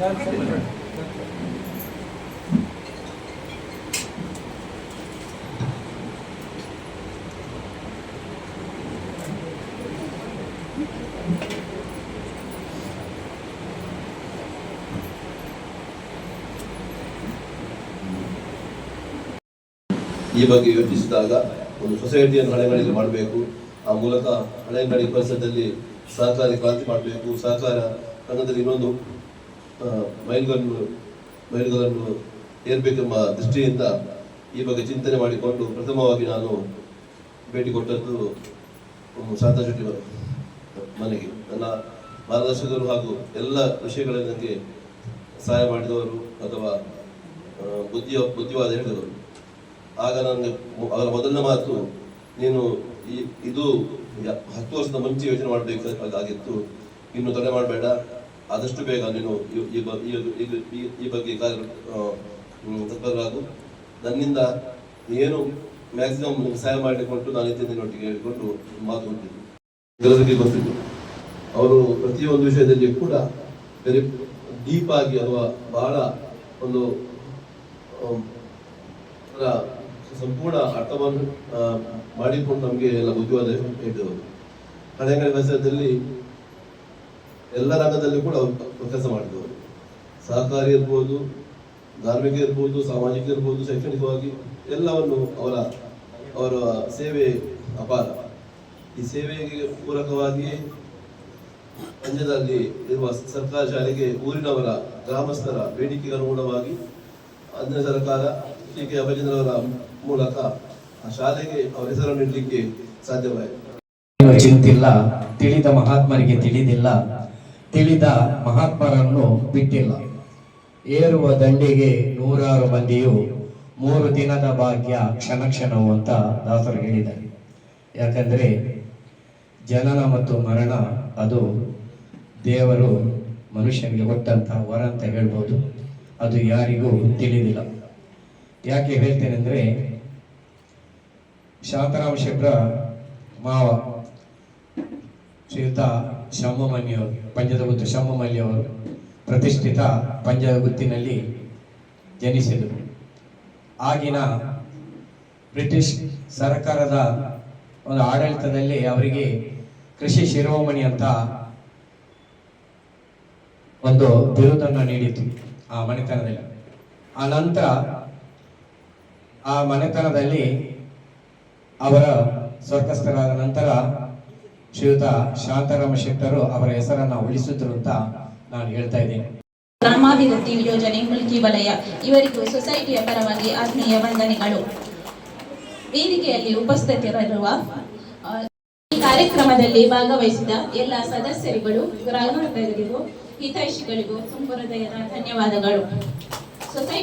ಈ ಬಗ್ಗೆ ಯೋಚಿಸಿದಾಗ ಒಂದು ಸೊಸೈಟಿಯನ್ನು ಹಳೆಗಳಿಗೆ ಮಾಡಬೇಕು, ಆ ಮೂಲಕ ಹಳೆಗಡಿ ಪರಿಸರದಲ್ಲಿ ಸಹಕಾರಿ ಕ್ರಾಂತಿ ಮಾಡಬೇಕು, ಸಹಕಾರ ರಂಗದಲ್ಲಿ ಇನ್ನೊಂದು ಮೈಲುಗಲ್ಲು ಮೈಲುಗಳನ್ನು ಏರ್ಬೇಕೆಂಬ ದೃಷ್ಟಿಯಿಂದ ಈ ಬಗ್ಗೆ ಚಿಂತನೆ ಮಾಡಿಕೊಂಡು ಪ್ರಥಮವಾಗಿ ನಾನು ಭೇಟಿ ಕೊಟ್ಟದ್ದು ಶಾಂತಾ ಶೆಟ್ಟಿ ಮನೆಗೆ. ನನ್ನ ಮಾರ್ಗದರ್ಶಕರು ಹಾಗೂ ಎಲ್ಲ ವಿಷಯಗಳಲ್ಲಿ ನನಗೆ ಸಹಾಯ ಮಾಡಿದವರು ಅಥವಾ ಬುದ್ಧಿಯ, ಬುದ್ಧಿವಾದ ಹೇಳಿದವರು. ಆಗ ನನಗೆ ಅವರ ಮೊದಲನೇ ಮಾತು, ನೀನು ಈ, ಇದು ಹತ್ತು ವರ್ಷದ ಮುಂಚೆ ಯೋಚನೆ ಮಾಡಬೇಕಾಗಿತ್ತು ಇನ್ನು ತಡೆ ಮಾಡಬೇಡ. ಆದಷ್ಟು ಬೇಗ ನೀನು ಈ- ಬಗ್ಗೆ ತತ್ಪರರಾಗು ನನ್ನಿಂದ ಏನು ಮ್ಯಾಕ್ಸಿಮಮ್ ಸಹಾಯ ಮಾಡಿಕೊಂಡು ನಾನು ಇದ್ದೇನೆ ಒಟ್ಟಿಗೆ ಹೇಳಿಕೊಂಡು ಮಾತು ಕೊಟ್ಟಿದ್ದು ಬಂದಿದ್ದು. ಅವರು ಪ್ರತಿಯೊಂದು ವಿಷಯದಲ್ಲಿ ಕೂಡ ವೆರಿ ಡೀಪ್ ಆಗಿ ಅಥವಾ ಬಹಳ ಒಂದು ಸಂಪೂರ್ಣ ಅರ್ಥವನ್ನು ಮಾಡಿಕೊಂಡು ನಮಗೆ ಎಲ್ಲ ಬುದ್ಧಿವಾದ ಹೇಳಿದವರು ಹಳೆಗಡೆ ವ್ಯವಸಾಯದಲ್ಲಿ ಎಲ್ಲ ರಂಗದಲ್ಲಿ ಕೂಡ ಅವರು ಕೆಲಸ ಮಾಡಿದವರು. ಸಹಕಾರಿ ಇರ್ಬೋದು, ಧಾರ್ಮಿಕ ಇರ್ಬೋದು, ಸಾಮಾಜಿಕ ಇರ್ಬೋದು, ಶೈಕ್ಷಣಿಕವಾಗಿ ಎಲ್ಲವನ್ನು ಅವರ ಅವರ ಸೇವೆ ಅಪಾರ. ಈ ಸೇವೆಗೆ ಪೂರಕವಾಗಿ ಪಂದ್ಯದಲ್ಲಿ ಇರುವ ಸರ್ಕಾರಿ ಶಾಲೆಗೆ ಊರಿನವರ ಗ್ರಾಮಸ್ಥರ ಬೇಡಿಕೆಗೆ ಅನುಗುಣವಾಗಿ ಅಂದಿನ ಸರ್ಕಾರ ಟಿ ಕೆ ಅಭಯಚಂದ್ರವರ ಮೂಲಕ ಆ ಶಾಲೆಗೆ ಅವರ ಹೆಸರನ್ನು ಇಡಲಿಕ್ಕೆ ಸಾಧ್ಯವಾಯಿತು. ಚಿಂತಿಲ್ಲ, ತಿಳಿದ ಮಹಾತ್ಮರಿಗೆ ತಿಳಿದಿಲ್ಲ. ತಿಳಿದ ಮಹಾತ್ಮರನ್ನು ಬಿಟ್ಟಿಲ್ಲ. ಏರುವ ದಂಡಿಗೆ ನೂರಾರು ಮಂದಿಯು ಮೂರು ದಿನದ ಭಾಗ್ಯ ಕ್ಷಣ ಕ್ಷಣವು ಅಂತ ದಾಸರು ಹೇಳಿದ್ದಾರೆ. ಯಾಕಂದ್ರೆ ಜನನ ಮತ್ತು ಮರಣ ಅದು ದೇವರು ಮನುಷ್ಯನಿಗೆ ಕೊಟ್ಟಂತಹ ವರ ಅಂತ ಹೇಳ್ಬೋದು. ಅದು ಯಾರಿಗೂ ತಿಳಿದಿಲ್ಲ. ಯಾಕೆ ಹೇಳ್ತೇನೆ ಅಂದ್ರೆ ಶಾಂತರಾಮ ಶೆಟ್ರ ಮಾವ ಶ್ರೀಯುತ ಅವರು ಪಂಜದ ಗುತ್ತು ಅವರು ಪ್ರತಿಷ್ಠಿತ ಪಂಜದ ಗುತ್ತಿನಲ್ಲಿ ಜನಿಸಿದರು. ಆಗಿನ ಬ್ರಿಟಿಷ್ ಸರ್ಕಾರದ ಒಂದು ಆಡಳಿತದಲ್ಲಿ ಅವರಿಗೆ ಕೃಷಿ ಶಿರೋಮಣಿ ಅಂತ ಒಂದು ಬಿರುದನ್ನು ನೀಡಿತು ಆ ಮನೆತನದಲ್ಲಿ. ಆ ನಂತರ ಆ ಮನೆತನದಲ್ಲಿ ಅವರ ಸ್ವರ್ಗಸ್ಥರಾದ ನಂತರ ಶ್ರೀಯುತ ಶಾಂತಾರಾಮ ಶೆಟ್ಟರು ಅವರ ಹೆಸರನ್ನ ಉಳಿಸಿದ್ರು ಅಂತ ನಾನು ಹೇಳ್ತಾ ಇದ್ದೇನೆ. ಗ್ರಾಮಾಭಿವೃದ್ಧಿ ಯೋಜನೆ ಮುಲ್ಕಿ ವಲಯ. ಇವರಿಗೂ ಸೊಸೈಟಿಯ ಪರವಾಗಿ ಆತ್ಮೀಯ ವಂದನೆಗಳು. ವೇದಿಕೆಯಲ್ಲಿ ಉಪಸ್ಥಿತರಿರುವ ಈ ಕಾರ್ಯಕ್ರಮದಲ್ಲಿ ಭಾಗವಹಿಸಿದ ಎಲ್ಲ ಸದಸ್ಯರುಗಳು ಗ್ರಾಹಕರಿಗೂ ಹಿತೈಷಿಗಳಿಗೂ ತುಂಬ ಹೃದಯದ ಧನ್ಯವಾದಗಳು. ಸೊಸೈಟಿ